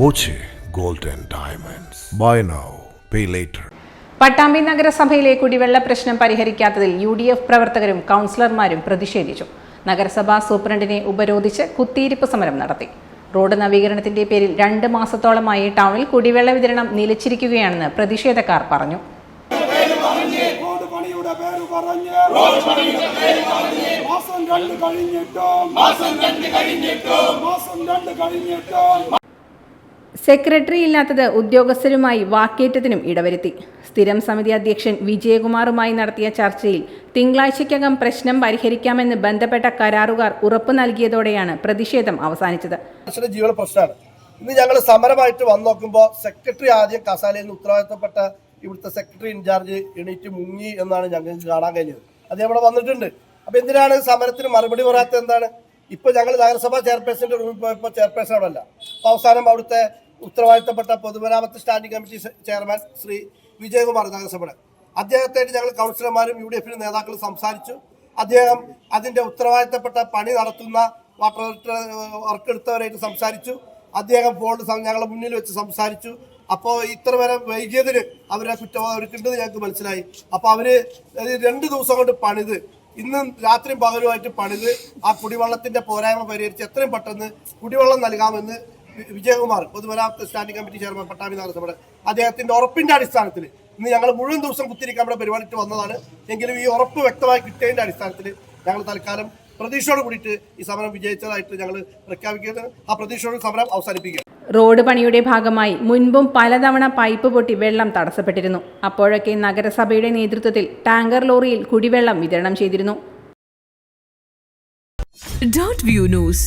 Boche gold diamonds. Buy now pay later. Pattambi നഗരസഭയിലെ കുടിവെള്ള പ്രശ്നം പരിഹരിക്കാത്തതിൽ യു ഡി എഫ് പ്രവർത്തകരും കൗൺസിലർമാരും പ്രതിഷേധിച്ചു. നഗരസഭാ സൂപ്രണ്ടിനെ ഉപരോധിച്ച് കുത്തിയിരിപ്പ് സമരം നടത്തി. റോഡ് നവീകരണത്തിന്റെ പേരിൽ രണ്ട് മാസത്തോളമായി ടൗണിൽ കുടിവെള്ള വിതരണം നിലച്ചിരിക്കുകയാണെന്ന് പ്രതിഷേധക്കാർ പറഞ്ഞു. മാസം രണ്ട് കഴിഞ്ഞിട്ടും. മാസം രണ്ട് കഴിഞ്ഞിട്ടും. മാസം രണ്ട് കഴിഞ്ഞിട്ടും. സെക്രട്ടറി ഇല്ലാത്തത് ഉദ്യോഗസ്ഥരുമായി വാക്കേറ്റത്തിനും ഇടവരുത്തി. സ്ഥിരം സമിതി അധ്യക്ഷൻ വിജയകുമാറുമായി നടത്തിയ ചർച്ചയിൽ തിങ്കളാഴ്ചയ്ക്കകം പ്രശ്നം പരിഹരിക്കാമെന്ന് ബന്ധപ്പെട്ട കരാറുകാർ ഉറപ്പു നൽകിയതോടെയാണ് പ്രതിഷേധം അവസാനിച്ചത്. ഇന്ന് ഞങ്ങൾ സമരമായിട്ട് വന്നു നോക്കുമ്പോൾ സെക്രട്ടറി ആദ്യം കസാലയിൽ നിന്ന് ഉത്തരവാദിത്തപ്പെട്ട ഇവിടുത്തെ സെക്രട്ടറി ഇൻചാർജ് എണീറ്റ് മുങ്ങി എന്നാണ് ഞങ്ങൾക്ക് കാണാൻ കഴിഞ്ഞത്. അത് ഇവിടെ വന്നിട്ടുണ്ട്. അപ്പോൾ എന്തിനാണ് സമരത്തിന് മറുപടി പറയാത്തത് എന്താണ്? ഇപ്പൊ ഞങ്ങൾ നഗരസഭാ ചെയർപേഴ്സന്റെ റൂമിൽ പോയപ്പോൾ ചെയർപേഴ്സൺ അവിടെ അല്ല അവസാനം അവിടുത്തെ ഉത്തരവാദിത്തപ്പെട്ട പൊതുമരാമത്ത് standing committee chairman Shri Vijayakumar നഗരസഭയുടെ. അദ്ദേഹത്തായിട്ട് ഞങ്ങൾ കൗൺസിലർമാരും യു ഡി എഫിന്റെ നേതാക്കളും സംസാരിച്ചു. അദ്ദേഹം അതിന്റെ ഉത്തരവാദിത്തപ്പെട്ട പണി നടത്തുന്ന വാട്ടർ വർക്ക് എടുത്തവരായിട്ട് സംസാരിച്ചു. അദ്ദേഹം ഫോണിൽ ഞങ്ങളുടെ മുന്നിൽ വെച്ച് സംസാരിച്ചു. അപ്പോൾ ഇത്ര വരെ വൈകിയതിന് അവരെ കുറ്റവാദം അവർക്കുണ്ടെന്ന് ഞങ്ങൾക്ക് മനസ്സിലായി. അപ്പോൾ അവർ രണ്ട് ദിവസം കൊണ്ട് പണിത് ഇന്നും രാത്രിയും പകലുമായിട്ട് പണിത് ആ കുടിവെള്ളത്തിന്റെ പോരായ്മ പരിഹരിച്ച് എത്രയും പെട്ടെന്ന് കുടിവെള്ളം നൽകാമെന്ന് വിജയകുമാർ പൊതുമരാമത്ത് സ്റ്റാൻഡിംഗ് കമ്മിറ്റി ചെയർമാൻ പട്ടാമ്പി നഗരസഭയുടെ അദ്ദേഹത്തിന്റെ ഉറപ്പിന്റെ അടിസ്ഥാനത്തിൽ ഇന്ന് ഞങ്ങൾ മുഴുവൻ ദിവസം കുത്തിരിക്കാൻ ഇവിടെ പരിപാടിയിട്ട് വന്നതാണ്. എങ്കിലും ഈ ഉറപ്പ് വ്യക്തമായി കിട്ടിയതിന്റെ അടിസ്ഥാനത്തിൽ ഞങ്ങൾ തൽക്കാലം പ്രതീക്ഷയോട് കൂടിയിട്ട് ഈ സമരം വിജയിച്ചതായിട്ട് ഞങ്ങൾ പ്രഖ്യാപിക്കുന്നത് ആ പ്രതീക്ഷയോട് സമരം അവസാനിപ്പിക്കുക റോഡ് പണിയുടെ ഭാഗമായി മുൻപും പലതവണ പൈപ്പ് പൊട്ടി വെള്ളം തടസ്സപ്പെട്ടിരുന്നു. അപ്പോഴൊക്കെ നഗരസഭയുടെ നേതൃത്വത്തിൽ ടാങ്കർ ലോറിയിൽ കുടിവെള്ളം വിതരണം ചെയ്തിരുന്നു. Dot view news